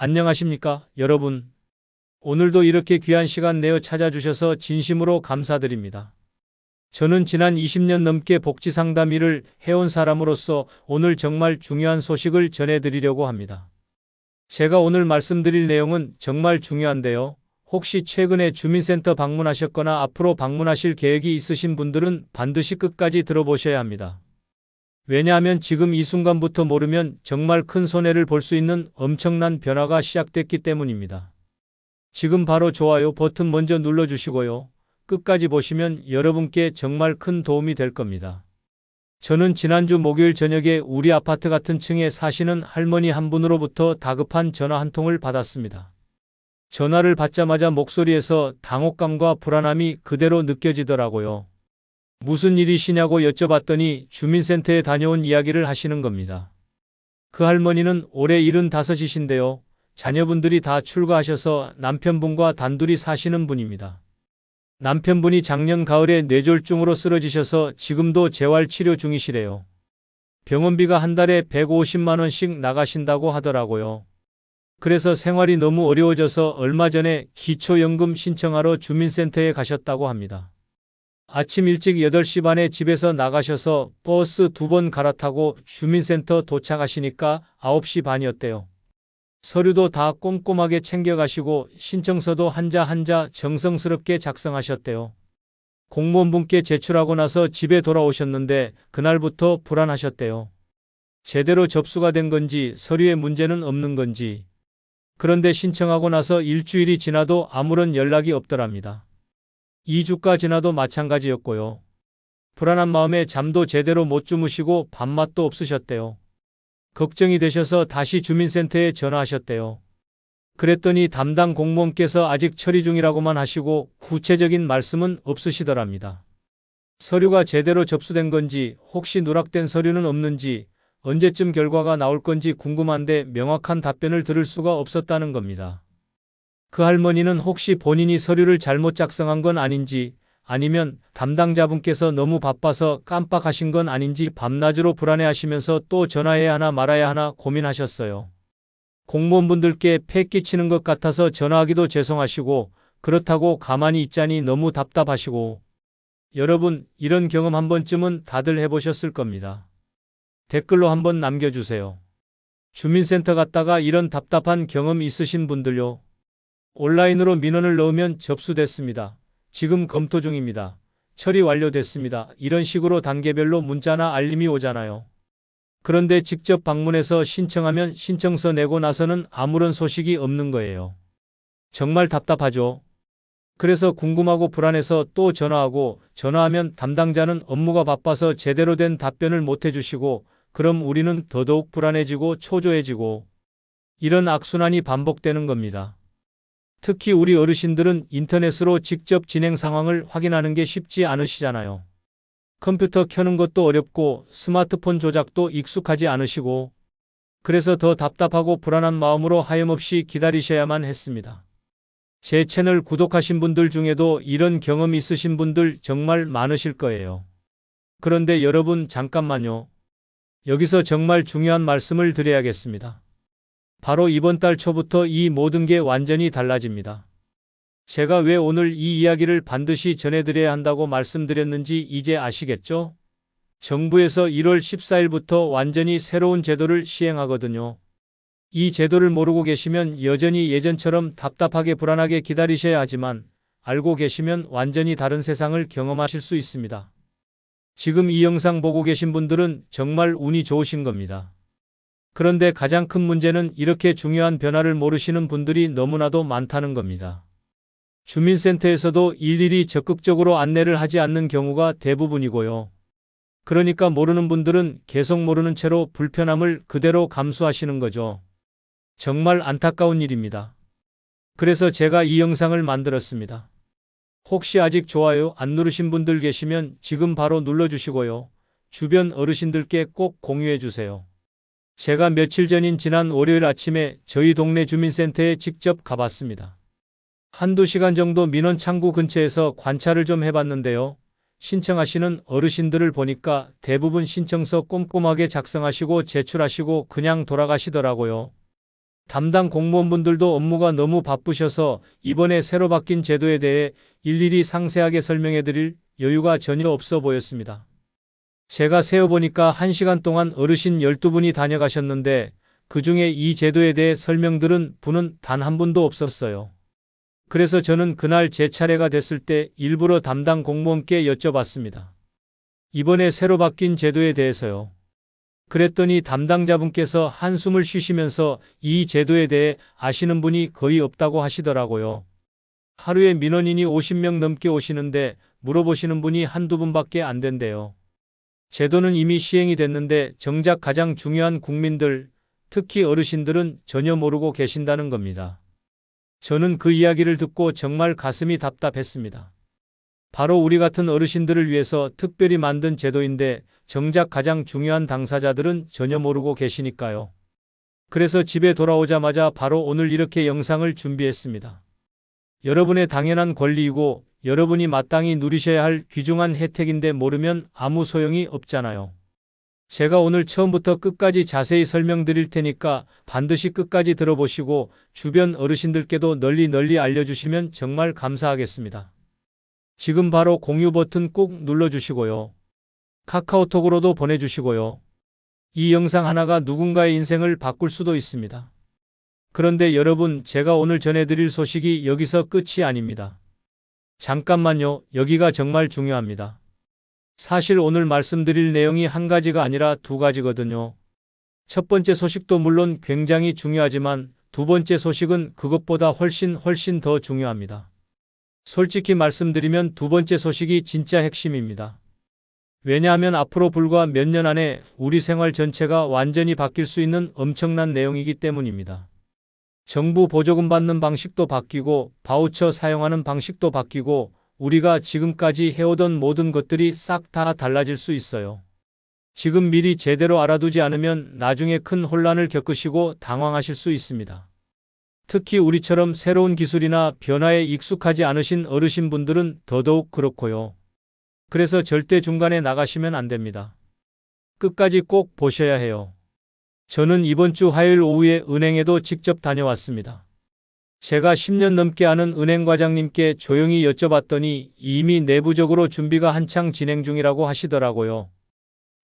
안녕하십니까, 여러분. 오늘도 이렇게 귀한 시간 내어 찾아주셔서 진심으로 감사드립니다. 저는 지난 20년 넘게 복지 상담 일을 해온 사람으로서 오늘 정말 중요한 소식을 전해드리려고 합니다. 제가 오늘 말씀드릴 내용은 정말 중요한데요. 혹시 최근에 주민센터 방문하셨거나 앞으로 방문하실 계획이 있으신 분들은 반드시 끝까지 들어보셔야 합니다. 왜냐하면 지금 이 순간부터 모르면 정말 큰 손해를 볼 수 있는 엄청난 변화가 시작됐기 때문입니다. 지금 바로 좋아요 버튼 먼저 눌러주시고요. 끝까지 보시면 여러분께 정말 큰 도움이 될 겁니다. 저는 지난주 목요일 저녁에 우리 아파트 같은 층에 사시는 할머니 한 분으로부터 다급한 전화 한 통을 받았습니다. 전화를 받자마자 목소리에서 당혹감과 불안함이 그대로 느껴지더라고요. 무슨 일이시냐고 여쭤봤더니 주민센터에 다녀온 이야기를 하시는 겁니다. 그 할머니는 올해 75이신데요. 자녀분들이 다 출가하셔서 남편분과 단둘이 사시는 분입니다. 남편분이 작년 가을에 뇌졸중으로 쓰러지셔서 지금도 재활치료 중이시래요. 병원비가 한 달에 150만원씩 나가신다고 하더라고요. 그래서 생활이 너무 어려워져서 얼마 전에 기초연금 신청하러 주민센터에 가셨다고 합니다. 아침 일찍 8시 반에 집에서 나가셔서 버스 두 번 갈아타고 주민센터 도착하시니까 9시 반이었대요. 서류도 다 꼼꼼하게 챙겨가시고 신청서도 한자 한자 정성스럽게 작성하셨대요. 공무원분께 제출하고 나서 집에 돌아오셨는데 그날부터 불안하셨대요. 제대로 접수가 된 건지 서류에 문제는 없는 건지. 그런데 신청하고 나서 일주일이 지나도 아무런 연락이 없더랍니다. 2주가 지나도 마찬가지였고요. 불안한 마음에 잠도 제대로 못 주무시고 밥맛도 없으셨대요. 걱정이 되셔서 다시 주민센터에 전화하셨대요. 그랬더니 담당 공무원께서 아직 처리 중이라고만 하시고 구체적인 말씀은 없으시더랍니다. 서류가 제대로 접수된 건지 혹시 누락된 서류는 없는지 언제쯤 결과가 나올 건지 궁금한데 명확한 답변을 들을 수가 없었다는 겁니다. 그 할머니는 혹시 본인이 서류를 잘못 작성한 건 아닌지 아니면 담당자분께서 너무 바빠서 깜빡하신 건 아닌지 밤낮으로 불안해하시면서 또 전화해야 하나 말아야 하나 고민하셨어요. 공무원분들께 패 끼치는 것 같아서 전화하기도 죄송하시고 그렇다고 가만히 있자니 너무 답답하시고 여러분 이런 경험 한 번쯤은 다들 해보셨을 겁니다. 댓글로 한번 남겨주세요. 주민센터 갔다가 이런 답답한 경험 있으신 분들요. 온라인으로 민원을 넣으면 접수됐습니다. 지금 검토 중입니다. 처리 완료됐습니다. 이런 식으로 단계별로 문자나 알림이 오잖아요. 그런데 직접 방문해서 신청하면 신청서 내고 나서는 아무런 소식이 없는 거예요. 정말 답답하죠? 그래서 궁금하고 불안해서 또 전화하고 전화하면 담당자는 업무가 바빠서 제대로 된 답변을 못 해주시고 그럼 우리는 더더욱 불안해지고 초조해지고 이런 악순환이 반복되는 겁니다. 특히 우리 어르신들은 인터넷으로 직접 진행 상황을 확인하는 게 쉽지 않으시잖아요. 컴퓨터 켜는 것도 어렵고 스마트폰 조작도 익숙하지 않으시고 그래서 더 답답하고 불안한 마음으로 하염없이 기다리셔야만 했습니다. 제 채널 구독하신 분들 중에도 이런 경험 있으신 분들 정말 많으실 거예요. 그런데 여러분 잠깐만요. 여기서 정말 중요한 말씀을 드려야겠습니다. 바로 이번 달 초부터 이 모든 게 완전히 달라집니다. 제가 왜 오늘 이 이야기를 반드시 전해드려야 한다고 말씀드렸는지 이제 아시겠죠? 정부에서 1월 14일부터 완전히 새로운 제도를 시행하거든요. 이 제도를 모르고 계시면 여전히 예전처럼 답답하게 불안하게 기다리셔야 하지만 알고 계시면 완전히 다른 세상을 경험하실 수 있습니다. 지금 이 영상 보고 계신 분들은 정말 운이 좋으신 겁니다. 그런데 가장 큰 문제는 이렇게 중요한 변화를 모르시는 분들이 너무나도 많다는 겁니다. 주민센터에서도 일일이 적극적으로 안내를 하지 않는 경우가 대부분이고요. 그러니까 모르는 분들은 계속 모르는 채로 불편함을 그대로 감수하시는 거죠. 정말 안타까운 일입니다. 그래서 제가 이 영상을 만들었습니다. 혹시 아직 좋아요 안 누르신 분들 계시면 지금 바로 눌러주시고요. 주변 어르신들께 꼭 공유해 주세요. 제가 며칠 전인 지난 월요일 아침에 저희 동네 주민센터에 직접 가봤습니다. 한두 시간 정도 민원 창구 근처에서 관찰을 좀 해봤는데요. 신청하시는 어르신들을 보니까 대부분 신청서 꼼꼼하게 작성하시고 제출하시고 그냥 돌아가시더라고요. 담당 공무원분들도 업무가 너무 바쁘셔서 이번에 새로 바뀐 제도에 대해 일일이 상세하게 설명해 드릴 여유가 전혀 없어 보였습니다. 제가 세어보니까 1시간 동안 어르신 12분이 다녀가셨는데 그 중에 이 제도에 대해 설명들은 분은 단 한 분도 없었어요. 그래서 저는 그날 제 차례가 됐을 때 일부러 담당 공무원께 여쭤봤습니다. 이번에 새로 바뀐 제도에 대해서요. 그랬더니 담당자분께서 한숨을 쉬시면서 이 제도에 대해 아시는 분이 거의 없다고 하시더라고요. 하루에 민원인이 50명 넘게 오시는데 물어보시는 분이 한두 분밖에 안 된대요. 제도는 이미 시행이 됐는데 정작 가장 중요한 국민들, 특히 어르신들은 전혀 모르고 계신다는 겁니다. 저는 그 이야기를 듣고 정말 가슴이 답답했습니다. 바로 우리 같은 어르신들을 위해서 특별히 만든 제도인데 정작 가장 중요한 당사자들은 전혀 모르고 계시니까요. 그래서 집에 돌아오자마자 바로 오늘 이렇게 영상을 준비했습니다. 여러분의 당연한 권리이고 여러분이 마땅히 누리셔야 할 귀중한 혜택인데 모르면 아무 소용이 없잖아요. 제가 오늘 처음부터 끝까지 자세히 설명드릴 테니까 반드시 끝까지 들어보시고 주변 어르신들께도 널리 널리 알려주시면 정말 감사하겠습니다. 지금 바로 공유 버튼 꾹 눌러주시고요. 카카오톡으로도 보내주시고요. 이 영상 하나가 누군가의 인생을 바꿀 수도 있습니다. 그런데 여러분, 제가 오늘 전해드릴 소식이 여기서 끝이 아닙니다. 잠깐만요. 여기가 정말 중요합니다. 사실 오늘 말씀드릴 내용이 한 가지가 아니라 두 가지거든요. 첫 번째 소식도 물론 굉장히 중요하지만 두 번째 소식은 그것보다 훨씬 훨씬 더 중요합니다. 솔직히 말씀드리면 두 번째 소식이 진짜 핵심입니다. 왜냐하면 앞으로 불과 몇 년 안에 우리 생활 전체가 완전히 바뀔 수 있는 엄청난 내용이기 때문입니다. 정부 보조금 받는 방식도 바뀌고 바우처 사용하는 방식도 바뀌고 우리가 지금까지 해오던 모든 것들이 싹 다 달라질 수 있어요. 지금 미리 제대로 알아두지 않으면 나중에 큰 혼란을 겪으시고 당황하실 수 있습니다. 특히 우리처럼 새로운 기술이나 변화에 익숙하지 않으신 어르신분들은 더더욱 그렇고요. 그래서 절대 중간에 나가시면 안 됩니다. 끝까지 꼭 보셔야 해요. 저는 이번 주 화요일 오후에 은행에도 직접 다녀왔습니다. 제가 10년 넘게 아는 은행 과장님께 조용히 여쭤봤더니 이미 내부적으로 준비가 한창 진행 중이라고 하시더라고요.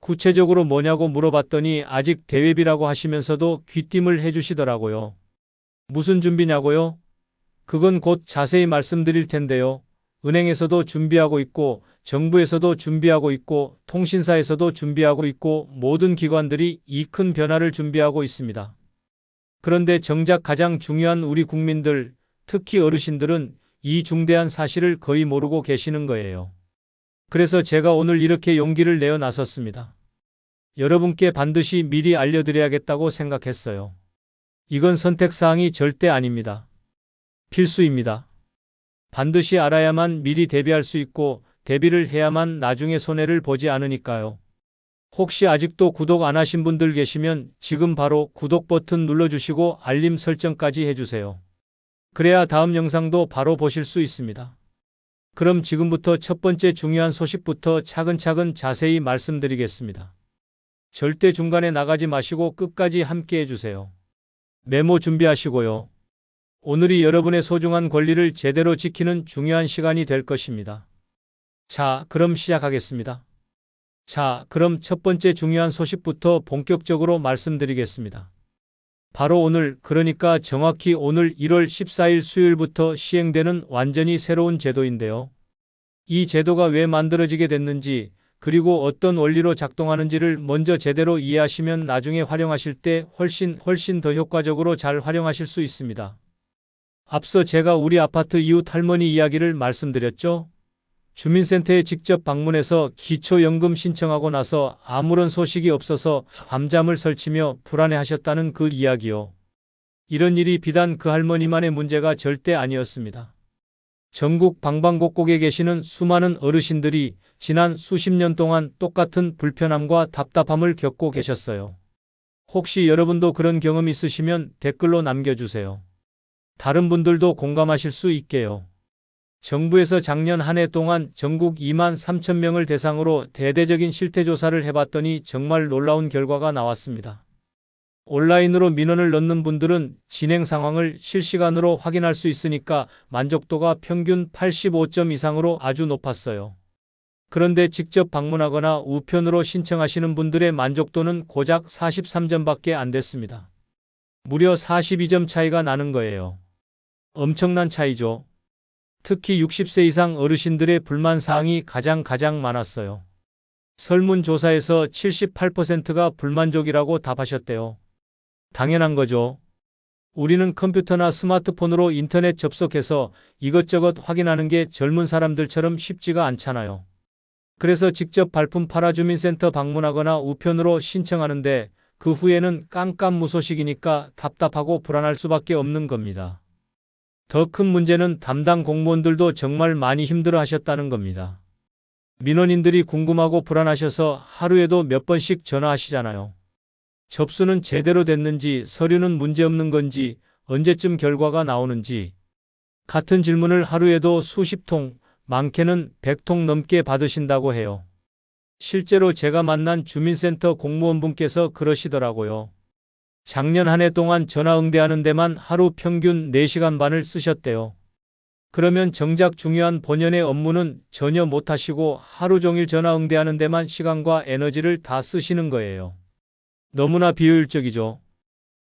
구체적으로 뭐냐고 물어봤더니 아직 대회비라고 하시면서도 귀띔을 해주시더라고요. 무슨 준비냐고요? 그건 곧 자세히 말씀드릴 텐데요. 은행에서도 준비하고 있고, 정부에서도 준비하고 있고, 통신사에서도 준비하고 있고, 모든 기관들이 이 큰 변화를 준비하고 있습니다. 그런데 정작 가장 중요한 우리 국민들, 특히 어르신들은 이 중대한 사실을 거의 모르고 계시는 거예요. 그래서 제가 오늘 이렇게 용기를 내어 나섰습니다. 여러분께 반드시 미리 알려드려야겠다고 생각했어요. 이건 선택사항이 절대 아닙니다. 필수입니다. 반드시 알아야만 미리 대비할 수 있고 대비를 해야만 나중에 손해를 보지 않으니까요. 혹시 아직도 구독 안 하신 분들 계시면 지금 바로 구독 버튼 눌러주시고 알림 설정까지 해주세요. 그래야 다음 영상도 바로 보실 수 있습니다. 그럼 지금부터 첫 번째 중요한 소식부터 차근차근 자세히 말씀드리겠습니다. 절대 중간에 나가지 마시고 끝까지 함께 해주세요. 메모 준비하시고요. 오늘이 여러분의 소중한 권리를 제대로 지키는 중요한 시간이 될 것입니다. 자, 그럼 시작하겠습니다. 자, 그럼 첫 번째 중요한 소식부터 본격적으로 말씀드리겠습니다. 바로 오늘, 그러니까 정확히 오늘 1월 14일 수요일부터 시행되는 완전히 새로운 제도인데요. 이 제도가 왜 만들어지게 됐는지, 그리고 어떤 원리로 작동하는지를 먼저 제대로 이해하시면 나중에 활용하실 때 훨씬 훨씬 더 효과적으로 잘 활용하실 수 있습니다. 앞서 제가 우리 아파트 이웃 할머니 이야기를 말씀드렸죠? 주민센터에 직접 방문해서 기초연금 신청하고 나서 아무런 소식이 없어서 밤잠을 설치며 불안해하셨다는 그 이야기요. 이런 일이 비단 그 할머니만의 문제가 절대 아니었습니다. 전국 방방곡곡에 계시는 수많은 어르신들이 지난 수십 년 동안 똑같은 불편함과 답답함을 겪고 계셨어요. 혹시 여러분도 그런 경험 있으시면 댓글로 남겨주세요. 다른 분들도 공감하실 수 있게요. 정부에서 작년 한 해 동안 전국 2만 3천 명을 대상으로 대대적인 실태조사를 해봤더니 정말 놀라운 결과가 나왔습니다. 온라인으로 민원을 넣는 분들은 진행 상황을 실시간으로 확인할 수 있으니까 만족도가 평균 85점 이상으로 아주 높았어요. 그런데 직접 방문하거나 우편으로 신청하시는 분들의 만족도는 고작 43점밖에 안 됐습니다. 무려 42점 차이가 나는 거예요. 엄청난 차이죠. 특히 60세 이상 어르신들의 불만 사항이 가장 가장 많았어요. 설문조사에서 78%가 불만족이라고 답하셨대요. 당연한 거죠. 우리는 컴퓨터나 스마트폰으로 인터넷 접속해서 이것저것 확인하는 게 젊은 사람들처럼 쉽지가 않잖아요. 그래서 직접 발품 팔아 주민센터 방문하거나 우편으로 신청하는데 그 후에는 깜깜무소식이니까 답답하고 불안할 수밖에 없는 겁니다. 더 큰 문제는 담당 공무원들도 정말 많이 힘들어 하셨다는 겁니다. 민원인들이 궁금하고 불안하셔서 하루에도 몇 번씩 전화하시잖아요. 접수는 제대로 됐는지, 서류는 문제없는 건지, 언제쯤 결과가 나오는지. 같은 질문을 하루에도 수십 통, 많게는 100통 넘게 받으신다고 해요. 실제로 제가 만난 주민센터 공무원분께서 그러시더라고요. 작년 한 해 동안 전화 응대하는 데만 하루 평균 4시간 반을 쓰셨대요. 그러면 정작 중요한 본연의 업무는 전혀 못 하시고 하루 종일 전화 응대하는 데만 시간과 에너지를 다 쓰시는 거예요. 너무나 비효율적이죠.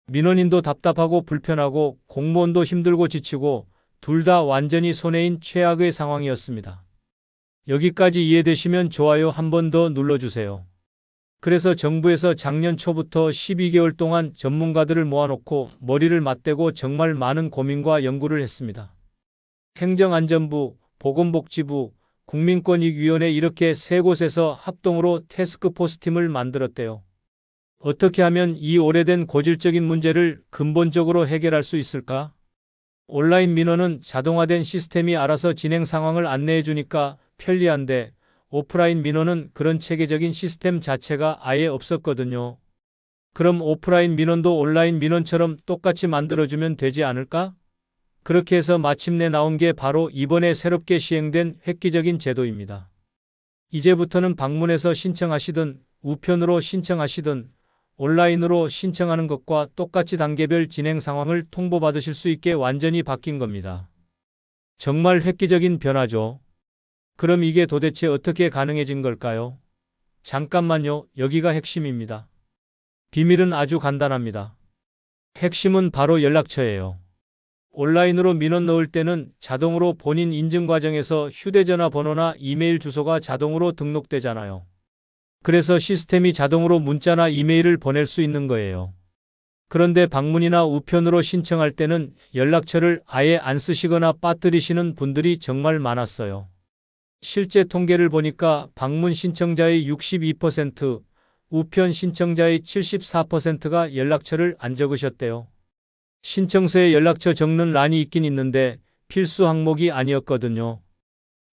민원인도 답답하고 불편하고 공무원도 힘들고 지치고 둘 다 완전히 손해인 최악의 상황이었습니다. 여기까지 이해되시면 좋아요 한 번 더 눌러주세요. 그래서 정부에서 작년 초부터 12개월 동안 전문가들을 모아놓고 머리를 맞대고 정말 많은 고민과 연구를 했습니다. 행정안전부, 보건복지부, 국민권익위원회 이렇게 세 곳에서 합동으로 테스크포스 팀을 만들었대요. 어떻게 하면 이 오래된 고질적인 문제를 근본적으로 해결할 수 있을까? 온라인 민원은 자동화된 시스템이 알아서 진행 상황을 안내해 주니까 편리한데 오프라인 민원은 그런 체계적인 시스템 자체가 아예 없었거든요. 그럼 오프라인 민원도 온라인 민원처럼 똑같이 만들어주면 되지 않을까? 그렇게 해서 마침내 나온 게 바로 이번에 새롭게 시행된 획기적인 제도입니다. 이제부터는 방문해서 신청하시든 우편으로 신청하시든 온라인으로 신청하는 것과 똑같이 단계별 진행 상황을 통보받으실 수 있게 완전히 바뀐 겁니다. 정말 획기적인 변화죠. 그럼 이게 도대체 어떻게 가능해진 걸까요? 잠깐만요. 여기가 핵심입니다. 비밀은 아주 간단합니다. 핵심은 바로 연락처예요. 온라인으로 민원 넣을 때는 자동으로 본인 인증 과정에서 휴대전화 번호나 이메일 주소가 자동으로 등록되잖아요. 그래서 시스템이 자동으로 문자나 이메일을 보낼 수 있는 거예요. 그런데 방문이나 우편으로 신청할 때는 연락처를 아예 안 쓰시거나 빠뜨리시는 분들이 정말 많았어요. 실제 통계를 보니까 방문 신청자의 62%, 우편 신청자의 74%가 연락처를 안 적으셨대요. 신청서에 연락처 적는 란이 있긴 있는데 필수 항목이 아니었거든요.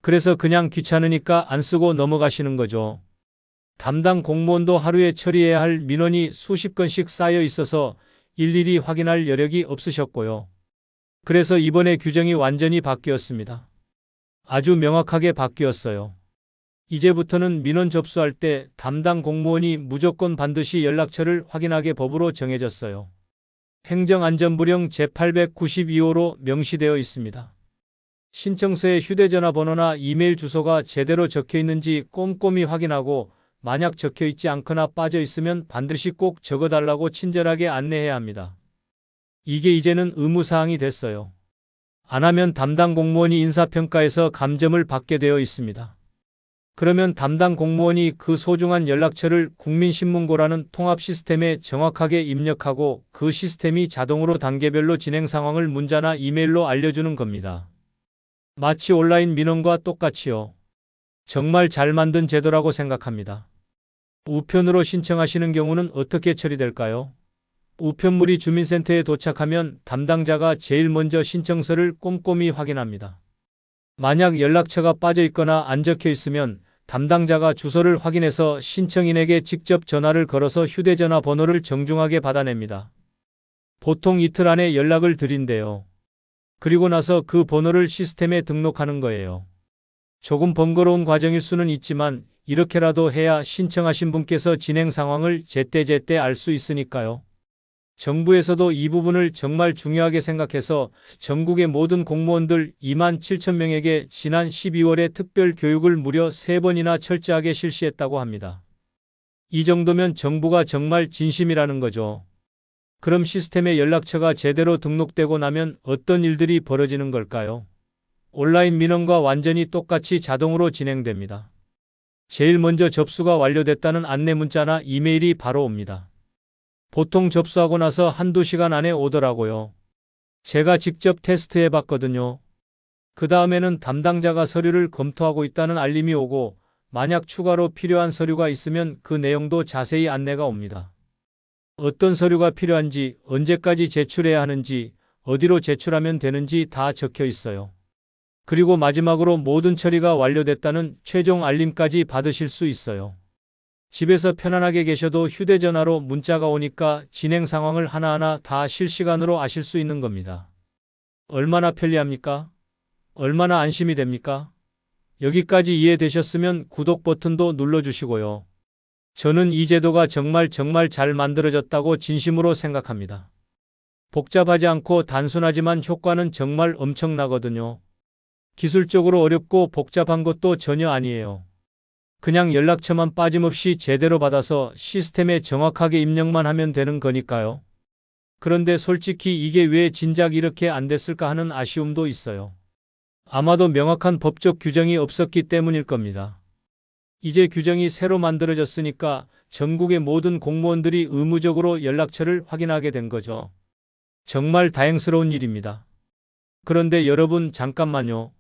그래서 그냥 귀찮으니까 안 쓰고 넘어가시는 거죠. 담당 공무원도 하루에 처리해야 할 민원이 수십 건씩 쌓여 있어서 일일이 확인할 여력이 없으셨고요. 그래서 이번에 규정이 완전히 바뀌었습니다. 아주 명확하게 바뀌었어요. 이제부터는 민원 접수할 때 담당 공무원이 무조건 반드시 연락처를 확인하게 법으로 정해졌어요. 행정안전부령 제892호로 명시되어 있습니다. 신청서에 휴대전화 번호나 이메일 주소가 제대로 적혀 있는지 꼼꼼히 확인하고 만약 적혀 있지 않거나 빠져 있으면 반드시 꼭 적어달라고 친절하게 안내해야 합니다. 이게 이제는 의무사항이 됐어요. 안 하면 담당 공무원이 인사평가에서 감점을 받게 되어 있습니다. 그러면 담당 공무원이 그 소중한 연락처를 국민신문고라는 통합 시스템에 정확하게 입력하고 그 시스템이 자동으로 단계별로 진행 상황을 문자나 이메일로 알려주는 겁니다. 마치 온라인 민원과 똑같이요. 정말 잘 만든 제도라고 생각합니다. 우편으로 신청하시는 경우는 어떻게 처리될까요? 우편물이 주민센터에 도착하면 담당자가 제일 먼저 신청서를 꼼꼼히 확인합니다. 만약 연락처가 빠져 있거나 안 적혀 있으면 담당자가 주소를 확인해서 신청인에게 직접 전화를 걸어서 휴대전화 번호를 정중하게 받아냅니다. 보통 이틀 안에 연락을 드린대요. 그리고 나서 그 번호를 시스템에 등록하는 거예요. 조금 번거로운 과정일 수는 있지만 이렇게라도 해야 신청하신 분께서 진행 상황을 제때제때 알 수 있으니까요. 정부에서도 이 부분을 정말 중요하게 생각해서 전국의 모든 공무원들 2만 7천 명에게 지난 12월에 특별 교육을 무려 3번이나 철저하게 실시했다고 합니다. 이 정도면 정부가 정말 진심이라는 거죠. 그럼 시스템에 연락처가 제대로 등록되고 나면 어떤 일들이 벌어지는 걸까요? 온라인 민원과 완전히 똑같이 자동으로 진행됩니다. 제일 먼저 접수가 완료됐다는 안내 문자나 이메일이 바로 옵니다. 보통 접수하고 나서 한두 시간 안에 오더라고요. 제가 직접 테스트해 봤거든요. 그 다음에는 담당자가 서류를 검토하고 있다는 알림이 오고 만약 추가로 필요한 서류가 있으면 그 내용도 자세히 안내가 옵니다. 어떤 서류가 필요한지, 언제까지 제출해야 하는지, 어디로 제출하면 되는지 다 적혀 있어요. 그리고 마지막으로 모든 처리가 완료됐다는 최종 알림까지 받으실 수 있어요. 집에서 편안하게 계셔도 휴대전화로 문자가 오니까 진행 상황을 하나하나 다 실시간으로 아실 수 있는 겁니다. 얼마나 편리합니까? 얼마나 안심이 됩니까? 여기까지 이해되셨으면 구독 버튼도 눌러주시고요. 저는 이 제도가 정말 정말 잘 만들어졌다고 진심으로 생각합니다. 복잡하지 않고 단순하지만 효과는 정말 엄청나거든요. 기술적으로 어렵고 복잡한 것도 전혀 아니에요. 그냥 연락처만 빠짐없이 제대로 받아서 시스템에 정확하게 입력만 하면 되는 거니까요. 그런데 솔직히 이게 왜 진작 이렇게 안 됐을까 하는 아쉬움도 있어요. 아마도 명확한 법적 규정이 없었기 때문일 겁니다. 이제 규정이 새로 만들어졌으니까 전국의 모든 공무원들이 의무적으로 연락처를 확인하게 된 거죠. 정말 다행스러운 일입니다. 그런데 여러분 잠깐만요.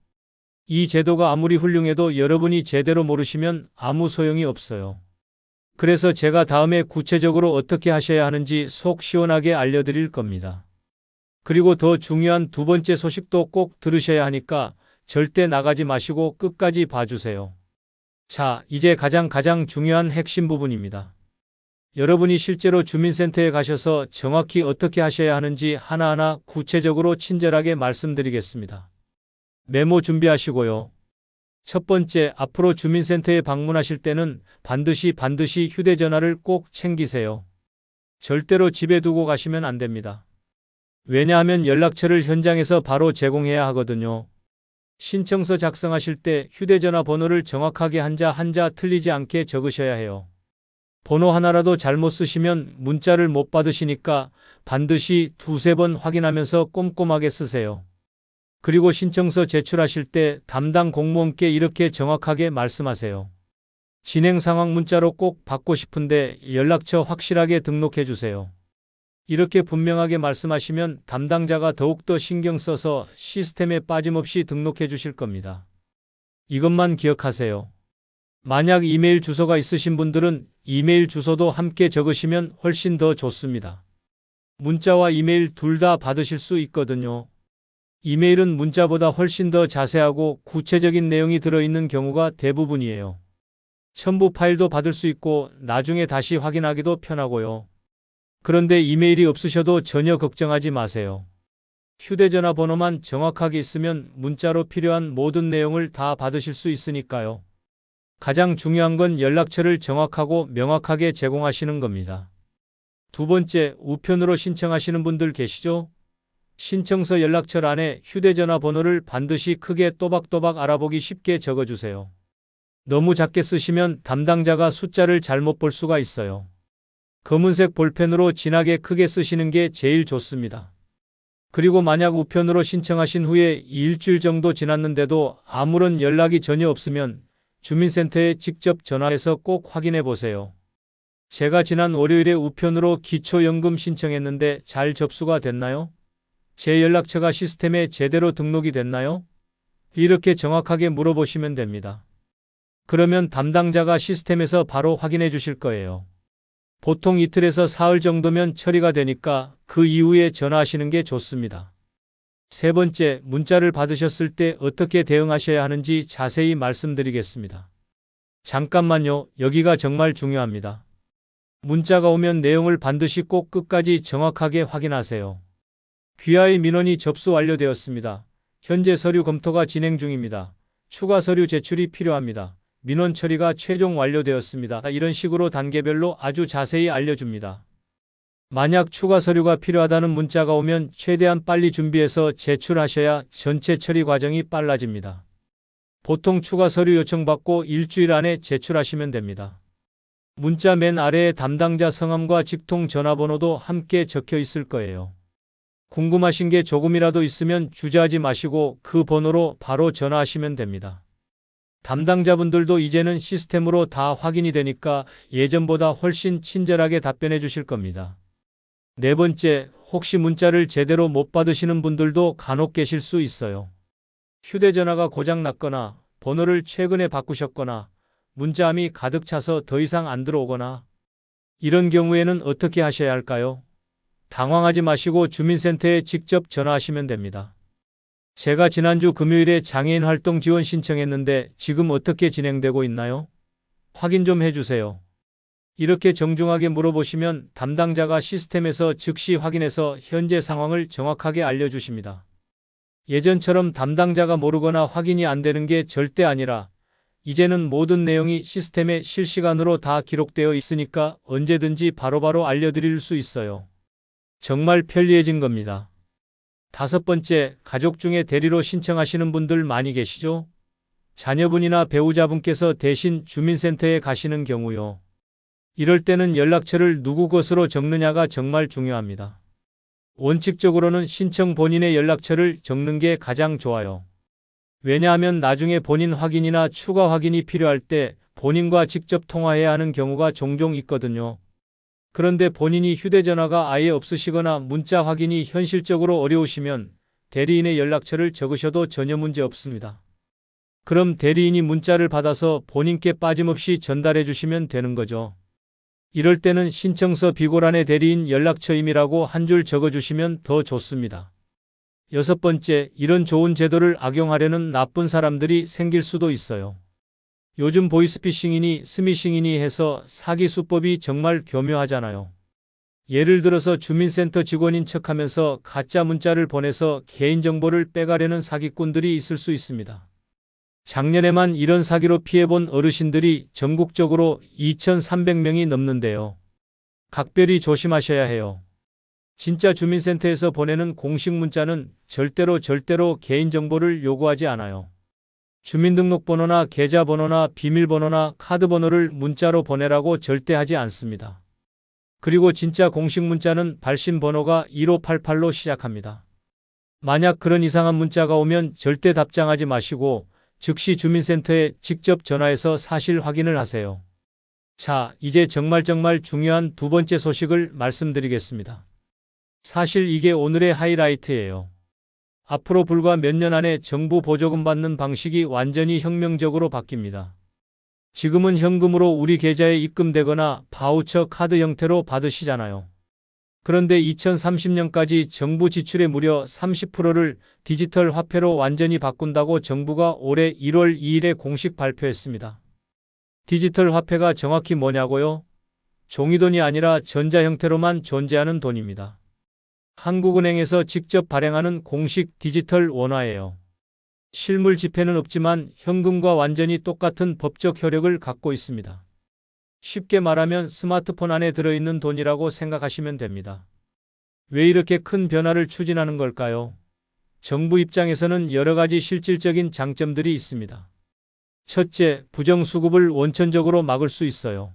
이 제도가 아무리 훌륭해도 여러분이 제대로 모르시면 아무 소용이 없어요. 그래서 제가 다음에 구체적으로 어떻게 하셔야 하는지 속 시원하게 알려드릴 겁니다. 그리고 더 중요한 두 번째 소식도 꼭 들으셔야 하니까 절대 나가지 마시고 끝까지 봐주세요. 자, 이제 가장 가장 중요한 핵심 부분입니다. 여러분이 실제로 주민센터에 가셔서 정확히 어떻게 하셔야 하는지 하나하나 구체적으로 친절하게 말씀드리겠습니다. 메모 준비하시고요. 첫 번째, 앞으로 주민센터에 방문하실 때는 반드시 반드시 휴대전화를 꼭 챙기세요. 절대로 집에 두고 가시면 안 됩니다. 왜냐하면 연락처를 현장에서 바로 제공해야 하거든요. 신청서 작성하실 때 휴대전화 번호를 정확하게 한자 한자 틀리지 않게 적으셔야 해요. 번호 하나라도 잘못 쓰시면 문자를 못 받으시니까 반드시 두세 번 확인하면서 꼼꼼하게 쓰세요. 그리고 신청서 제출하실 때 담당 공무원께 이렇게 정확하게 말씀하세요. 진행 상황 문자로 꼭 받고 싶은데 연락처 확실하게 등록해 주세요. 이렇게 분명하게 말씀하시면 담당자가 더욱더 신경 써서 시스템에 빠짐없이 등록해 주실 겁니다. 이것만 기억하세요. 만약 이메일 주소가 있으신 분들은 이메일 주소도 함께 적으시면 훨씬 더 좋습니다. 문자와 이메일 둘 다 받으실 수 있거든요. 이메일은 문자보다 훨씬 더 자세하고 구체적인 내용이 들어있는 경우가 대부분이에요. 첨부 파일도 받을 수 있고 나중에 다시 확인하기도 편하고요. 그런데 이메일이 없으셔도 전혀 걱정하지 마세요. 휴대전화 번호만 정확하게 있으면 문자로 필요한 모든 내용을 다 받으실 수 있으니까요. 가장 중요한 건 연락처를 정확하고 명확하게 제공하시는 겁니다. 두 번째, 우편으로 신청하시는 분들 계시죠? 신청서 연락처란에 휴대전화 번호를 반드시 크게 또박또박 알아보기 쉽게 적어주세요. 너무 작게 쓰시면 담당자가 숫자를 잘못 볼 수가 있어요. 검은색 볼펜으로 진하게 크게 쓰시는 게 제일 좋습니다. 그리고 만약 우편으로 신청하신 후에 일주일 정도 지났는데도 아무런 연락이 전혀 없으면 주민센터에 직접 전화해서 꼭 확인해 보세요. 제가 지난 월요일에 우편으로 기초연금 신청했는데 잘 접수가 됐나요? 제 연락처가 시스템에 제대로 등록이 됐나요? 이렇게 정확하게 물어보시면 됩니다. 그러면 담당자가 시스템에서 바로 확인해 주실 거예요. 보통 이틀에서 사흘 정도면 처리가 되니까 그 이후에 전화하시는 게 좋습니다. 세 번째, 문자를 받으셨을 때 어떻게 대응하셔야 하는지 자세히 말씀드리겠습니다. 잠깐만요. 여기가 정말 중요합니다. 문자가 오면 내용을 반드시 꼭 끝까지 정확하게 확인하세요. 귀하의 민원이 접수 완료되었습니다. 현재 서류 검토가 진행 중입니다. 추가 서류 제출이 필요합니다. 민원 처리가 최종 완료되었습니다. 이런 식으로 단계별로 아주 자세히 알려줍니다. 만약 추가 서류가 필요하다는 문자가 오면 최대한 빨리 준비해서 제출하셔야 전체 처리 과정이 빨라집니다. 보통 추가 서류 요청받고 일주일 안에 제출하시면 됩니다. 문자 맨 아래에 담당자 성함과 직통 전화번호도 함께 적혀 있을 거예요. 궁금하신 게 조금이라도 있으면 주저하지 마시고 그 번호로 바로 전화하시면 됩니다. 담당자분들도 이제는 시스템으로 다 확인이 되니까 예전보다 훨씬 친절하게 답변해 주실 겁니다. 네 번째, 혹시 문자를 제대로 못 받으시는 분들도 간혹 계실 수 있어요. 휴대전화가 고장 났거나 번호를 최근에 바꾸셨거나 문자함이 가득 차서 더 이상 안 들어오거나 이런 경우에는 어떻게 하셔야 할까요? 당황하지 마시고 주민센터에 직접 전화하시면 됩니다. 제가 지난주 금요일에 장애인 활동 지원 신청했는데 지금 어떻게 진행되고 있나요? 확인 좀 해주세요. 이렇게 정중하게 물어보시면 담당자가 시스템에서 즉시 확인해서 현재 상황을 정확하게 알려주십니다. 예전처럼 담당자가 모르거나 확인이 안 되는 게 절대 아니라 이제는 모든 내용이 시스템에 실시간으로 다 기록되어 있으니까 언제든지 바로바로 알려드릴 수 있어요. 정말 편리해진 겁니다. 다섯 번째, 가족 중에 대리로 신청하시는 분들 많이 계시죠? 자녀분이나 배우자분께서 대신 주민센터에 가시는 경우요. 이럴 때는 연락처를 누구 것으로 적느냐가 정말 중요합니다. 원칙적으로는 신청 본인의 연락처를 적는 게 가장 좋아요. 왜냐하면 나중에 본인 확인이나 추가 확인이 필요할 때 본인과 직접 통화해야 하는 경우가 종종 있거든요. 그런데 본인이 휴대전화가 아예 없으시거나 문자 확인이 현실적으로 어려우시면 대리인의 연락처를 적으셔도 전혀 문제 없습니다. 그럼 대리인이 문자를 받아서 본인께 빠짐없이 전달해 주시면 되는 거죠. 이럴 때는 신청서 비고란에 대리인 연락처임이라고 한 줄 적어 주시면 더 좋습니다. 여섯 번째, 이런 좋은 제도를 악용하려는 나쁜 사람들이 생길 수도 있어요. 요즘 보이스피싱이니 스미싱이니 해서 사기 수법이 정말 교묘하잖아요. 예를 들어서 주민센터 직원인 척 하면서 가짜 문자를 보내서 개인정보를 빼가려는 사기꾼들이 있을 수 있습니다. 작년에만 이런 사기로 피해본 어르신들이 전국적으로 2,300명이 넘는데요. 각별히 조심하셔야 해요. 진짜 주민센터에서 보내는 공식 문자는 절대로 절대로 개인정보를 요구하지 않아요. 주민등록번호나 계좌번호나 비밀번호나 카드번호를 문자로 보내라고 절대 하지 않습니다. 그리고 진짜 공식 문자는 발신 번호가 1588로 시작합니다. 만약 그런 이상한 문자가 오면 절대 답장하지 마시고 즉시 주민센터에 직접 전화해서 사실 확인을 하세요. 자, 이제 정말 정말 중요한 두 번째 소식을 말씀드리겠습니다. 사실 이게 오늘의 하이라이트예요. 앞으로 불과 몇 년 안에 정부 보조금 받는 방식이 완전히 혁명적으로 바뀝니다. 지금은 현금으로 우리 계좌에 입금되거나 바우처 카드 형태로 받으시잖아요. 그런데 2030년까지 정부 지출의 무려 30%를 디지털 화폐로 완전히 바꾼다고 정부가 올해 1월 2일에 공식 발표했습니다. 디지털 화폐가 정확히 뭐냐고요? 종이돈이 아니라 전자 형태로만 존재하는 돈입니다. 한국은행에서 직접 발행하는 공식 디지털 원화예요. 실물 지폐는 없지만 현금과 완전히 똑같은 법적 효력을 갖고 있습니다. 쉽게 말하면 스마트폰 안에 들어있는 돈이라고 생각하시면 됩니다. 왜 이렇게 큰 변화를 추진하는 걸까요? 정부 입장에서는 여러 가지 실질적인 장점들이 있습니다. 첫째, 부정수급을 원천적으로 막을 수 있어요.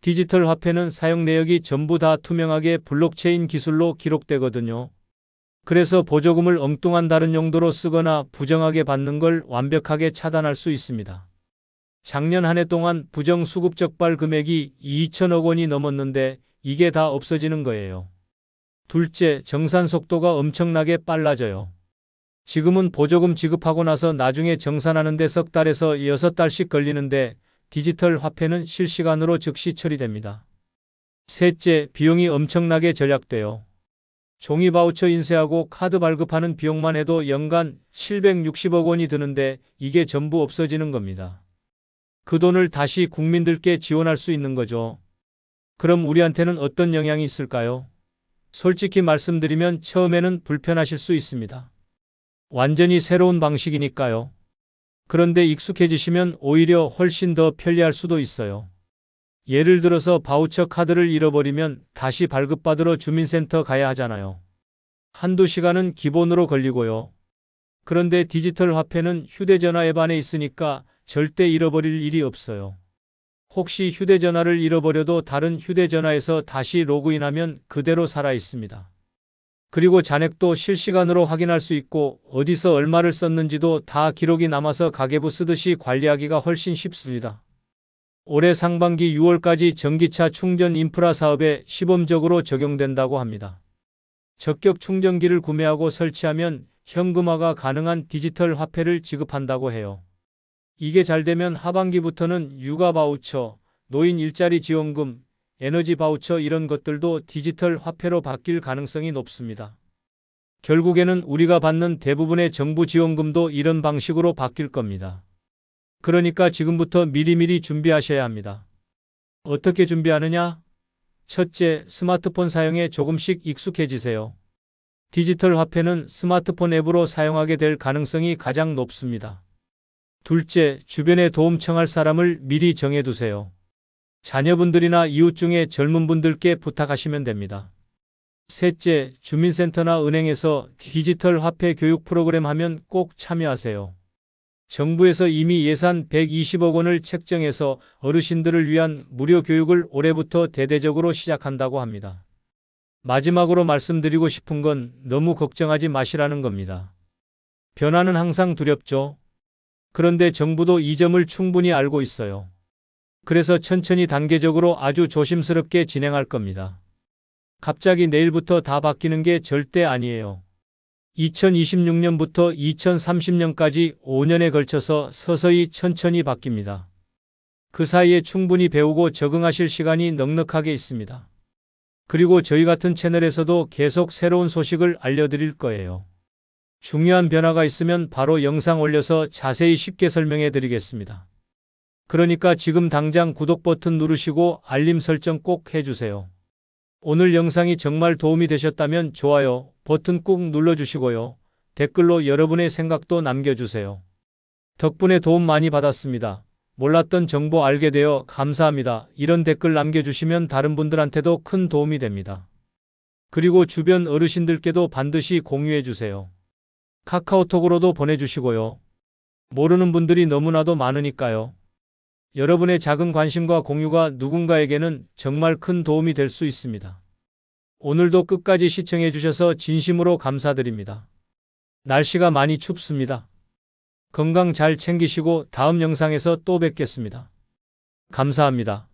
디지털 화폐는 사용 내역이 전부 다 투명하게 블록체인 기술로 기록되거든요. 그래서 보조금을 엉뚱한 다른 용도로 쓰거나 부정하게 받는 걸 완벽하게 차단할 수 있습니다. 작년 한 해 동안 부정수급 적발 금액이 2천억 원이 넘었는데 이게 다 없어지는 거예요. 둘째, 정산 속도가 엄청나게 빨라져요. 지금은 보조금 지급하고 나서 나중에 정산하는 데 석 달에서 여섯 달씩 걸리는데 디지털 화폐는 실시간으로 즉시 처리됩니다. 셋째, 비용이 엄청나게 절약돼요. 종이 바우처 인쇄하고 카드 발급하는 비용만 해도 연간 760억 원이 드는데 이게 전부 없어지는 겁니다. 그 돈을 다시 국민들께 지원할 수 있는 거죠. 그럼 우리한테는 어떤 영향이 있을까요? 솔직히 말씀드리면 처음에는 불편하실 수 있습니다. 완전히 새로운 방식이니까요. 그런데 익숙해지시면 오히려 훨씬 더 편리할 수도 있어요. 예를 들어서 바우처 카드를 잃어버리면 다시 발급받으러 주민센터 가야 하잖아요. 한두 시간은 기본으로 걸리고요. 그런데 디지털 화폐는 휴대전화 앱 안에 있으니까 절대 잃어버릴 일이 없어요. 혹시 휴대전화를 잃어버려도 다른 휴대전화에서 다시 로그인하면 그대로 살아 있습니다. 그리고 잔액도 실시간으로 확인할 수 있고 어디서 얼마를 썼는지도 다 기록이 남아서 가계부 쓰듯이 관리하기가 훨씬 쉽습니다. 올해 상반기 6월까지 전기차 충전 인프라 사업에 시범적으로 적용된다고 합니다. 적격 충전기를 구매하고 설치하면 현금화가 가능한 디지털 화폐를 지급한다고 해요. 이게 잘 되면 하반기부터는 육아 바우처, 노인 일자리 지원금, 에너지 바우처 이런 것들도 디지털 화폐로 바뀔 가능성이 높습니다. 결국에는 우리가 받는 대부분의 정부 지원금도 이런 방식으로 바뀔 겁니다. 그러니까 지금부터 미리미리 준비하셔야 합니다. 어떻게 준비하느냐? 첫째, 스마트폰 사용에 조금씩 익숙해지세요. 디지털 화폐는 스마트폰 앱으로 사용하게 될 가능성이 가장 높습니다. 둘째, 주변에 도움 청할 사람을 미리 정해두세요. 자녀분들이나 이웃 중에 젊은 분들께 부탁하시면 됩니다. 셋째, 주민센터나 은행에서 디지털 화폐 교육 프로그램 하면 꼭 참여하세요. 정부에서 이미 예산 120억 원을 책정해서 어르신들을 위한 무료 교육을 올해부터 대대적으로 시작한다고 합니다. 마지막으로 말씀드리고 싶은 건 너무 걱정하지 마시라는 겁니다. 변화는 항상 두렵죠. 그런데 정부도 이 점을 충분히 알고 있어요. 그래서 천천히 단계적으로 아주 조심스럽게 진행할 겁니다. 갑자기 내일부터 다 바뀌는 게 절대 아니에요. 2026년부터 2030년까지 5년에 걸쳐서 서서히 천천히 바뀝니다. 그 사이에 충분히 배우고 적응하실 시간이 넉넉하게 있습니다. 그리고 저희 같은 채널에서도 계속 새로운 소식을 알려드릴 거예요. 중요한 변화가 있으면 바로 영상 올려서 자세히 쉽게 설명해 드리겠습니다. 그러니까 지금 당장 구독 버튼 누르시고 알림 설정 꼭 해주세요. 오늘 영상이 정말 도움이 되셨다면 좋아요 버튼 꾹 눌러주시고요. 댓글로 여러분의 생각도 남겨주세요. 덕분에 도움 많이 받았습니다. 몰랐던 정보 알게 되어 감사합니다. 이런 댓글 남겨주시면 다른 분들한테도 큰 도움이 됩니다. 그리고 주변 어르신들께도 반드시 공유해 주세요. 카카오톡으로도 보내주시고요. 모르는 분들이 너무나도 많으니까요. 여러분의 작은 관심과 공유가 누군가에게는 정말 큰 도움이 될 수 있습니다. 오늘도 끝까지 시청해 주셔서 진심으로 감사드립니다. 날씨가 많이 춥습니다. 건강 잘 챙기시고 다음 영상에서 또 뵙겠습니다. 감사합니다.